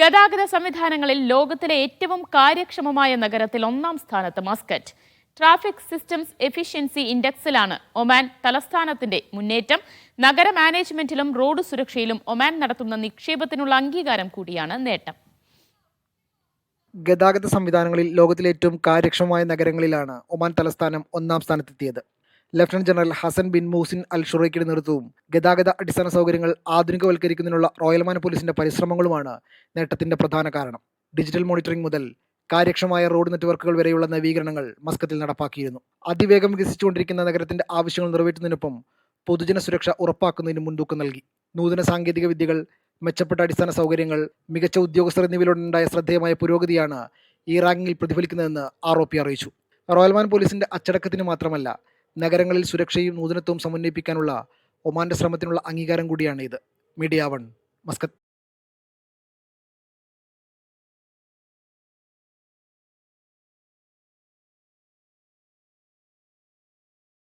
ഗതാഗത സംവിധാനങ്ങളിൽ ലോകത്തിലെ ഏറ്റവും കാര്യക്ഷമമായ നഗരത്തിൽ ഒന്നാം സ്ഥാനത്ത് മസ്കറ്റ്. ട്രാഫിക് സിസ്റ്റംസ് എഫിഷ്യൻസി ഇൻഡെക്സിലാണ് ഒമാൻ തലസ്ഥാനത്തിന്റെ മുന്നേറ്റം. നഗര മാനേജ്മെന്റിലും റോഡ് സുരക്ഷയിലും ഒമാൻ നടത്തുന്ന നിക്ഷേപത്തിനുള്ള അംഗീകാരം കൂടിയാണ് നേട്ടം. ഗതാഗത സംവിധാനങ്ങളിൽ ലോകത്തിലെ ഏറ്റവും കാര്യക്ഷമമായ നഗരങ്ങളിലാണ് ഒമാൻ തലസ്ഥാനം ഒന്നാം സ്ഥാനത്തെത്തിയത്. Lieutenant general Hassan bin Mohsin al ഷുറൈക്കിയുടെ നേതൃത്വവും ഗതാഗത അടിസ്ഥാന സൗകര്യങ്ങൾ ആധുനികവൽക്കരിക്കുന്നതിനുള്ള റോയൽമാൻ പോലീസിന്റെ പരിശ്രമങ്ങളുമാണ് നേട്ടത്തിന്റെ പ്രധാന കാരണം. ഡിജിറ്റൽ മോണിറ്ററിംഗ് മുതൽ കാര്യക്ഷമമായ റോഡ് നെറ്റ്വർക്കുകൾ വരെയുള്ള നവീകരണങ്ങൾ മസ്കത്തിൽ നടപ്പാക്കിയിരുന്നു. അതിവേഗം വികസിച്ചുകൊണ്ടിരിക്കുന്ന നഗരത്തിന്റെ ആവശ്യങ്ങൾ നിറവേറ്റുന്നതിനൊപ്പം പൊതുജന സുരക്ഷ ഉറപ്പാക്കുന്നതിന് മുൻതൂക്കം നൽകി. നൂതന സാങ്കേതിക വിദ്യകൾ മെച്ചപ്പെട്ട അടിസ്ഥാന സൗകര്യങ്ങൾ മികച്ച ഉദ്യോഗസ്ഥർ എന്നിവയിലുണ്ടായ ശ്രദ്ധേയമായ പുരോഗതിയാണ് ഈ റാങ്കിങ്ങിൽ പ്രതിഫലിക്കുന്നതെന്ന് ആർ ഒ പി അറിയിച്ചു. റോയൽമാൻ പോലീസിന്റെ അച്ചടക്കത്തിന് മാത്രമല്ല നഗരങ്ങളിൽ സുരക്ഷയും നൂതനത്വവും സമന്വയിപ്പിക്കാനുള്ള ഒമാന്റെ ശ്രമത്തിനുള്ള അംഗീകാരം കൂടിയാണ് ഇത്. Media One Muscat.